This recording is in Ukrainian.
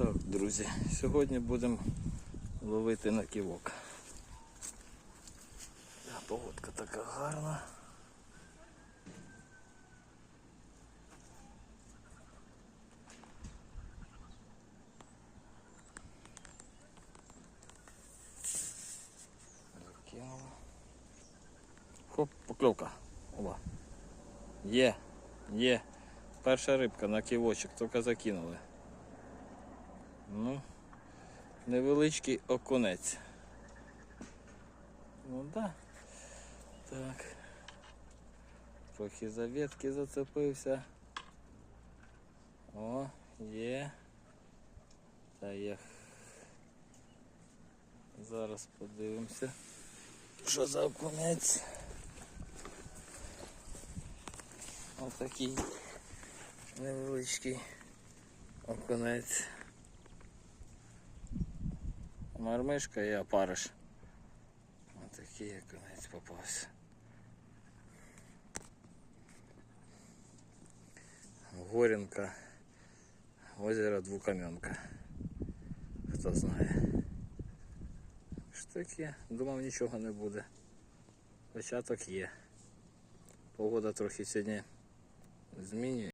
Так, друзі, сьогодні будемо ловити на ківок. Погодка така гарна. Закинула. Хоп, покльовка. Оба. Є, є. Перша рибка на ківочок, тільки закинули. Ну, невеличкий окунець. Ну да. Так. Трохи за ветки зацепився. О, є. Та є. Зараз подивимося. Що за окунець? Отакий невеличкий окунець. Мармишка і опариш. Отакий окунець попався. Горінка. Озеро Двукам'янка. Хто знає. Таке? Думав нічого не буде. Початок є. Погода трохи сьогодні змінює.